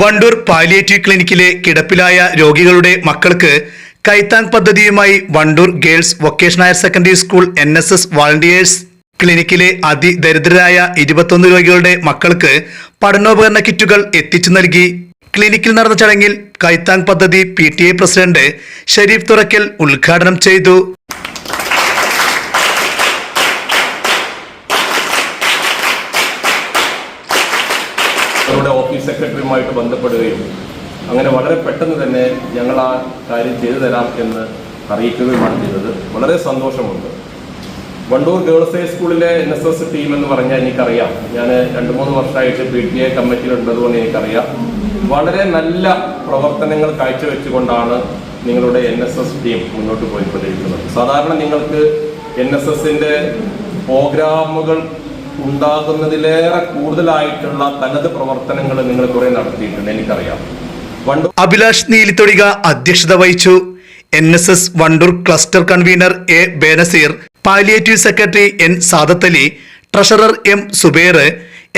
Wandoor palliative ക്ലിനിക്കിലെ കിടപ്പിലായ രോഗികളുടെ മക്കൾക്ക് കൈത്താങ് പദ്ധതിയുമായി Wandoor girls vocational higher secondary school N S S volunteers ക്ലിനിക്കിലെ അതിദരിദ്രരായ ഇരുപത്തൊന്ന് രോഗികളുടെ മക്കൾക്ക് പഠനോപകരണ കിറ്റുകൾ എത്തിച്ചു നൽകി. ക്ലിനിക്കിൽ നടന്ന ചടങ്ങിൽ കൈത്താങ് പദ്ധതി പി പ്രസിഡന്റ് ഷരീഫ് തുറക്കൽ ഉദ്ഘാടനം ചെയ്തു. നമ്മുടെ ഓഫീസ് സെക്രട്ടറിയുമായിട്ട് ബന്ധപ്പെടുകയും അങ്ങനെ വളരെ പെട്ടെന്ന് തന്നെ ഞങ്ങൾ ആ കാര്യം ചെയ്തു തരാം എന്ന് അറിയിക്കുകയുമാണ് ചെയ്തത്. വളരെ സന്തോഷമുണ്ട്. വണ്ടൂർ ഗേൾസ് ഹൈ സ്കൂളിലെ എൻ എസ് എസ് ടീം എന്ന് പറഞ്ഞാൽ എനിക്കറിയാം. ഞാൻ രണ്ട് മൂന്ന് വർഷമായിട്ട് പി ടി എ കമ്മിറ്റിയിലുള്ളതുകൊണ്ട് എനിക്കറിയാം. വളരെ നല്ല പ്രവർത്തനങ്ങൾ കാഴ്ചവെച്ചുകൊണ്ടാണ് നിങ്ങളുടെ എൻ എസ് എസ് ടീം മുന്നോട്ട് പോയിക്കൊണ്ടിരിക്കുന്നത്. സാധാരണ നിങ്ങൾക്ക് എൻ എസ് എസിന്റെ പ്രോഗ്രാമുകൾ ഉണ്ടാകുന്നതിലേറെ കൂടുതലായിട്ടുള്ള തനത് പ്രവർത്തനങ്ങൾ നിങ്ങൾ കുറെ നടത്തിയിട്ടുണ്ട് എനിക്കറിയാം. വണ്ടൂർ അഭിലാഷ് നീലിത്തൊടിക അധ്യക്ഷത വഹിച്ചു. N S S Wandoor cluster convener A Benazir palliative secretary N Sadath Ali treasurer M Zubair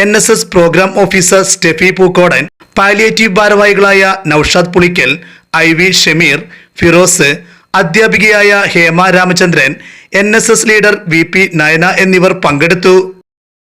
N S S programme officer Steffi Pookodan palliative ഭാരവാഹികളായ നൌഷാദ് പുളിക്കൽ ഐ വി ഷമീർ ഫിറോസ് അധ്യാപികയായ Hema Ramachandran N S S leader V P Nayana എന്നിവർ പങ്കെടുത്തു.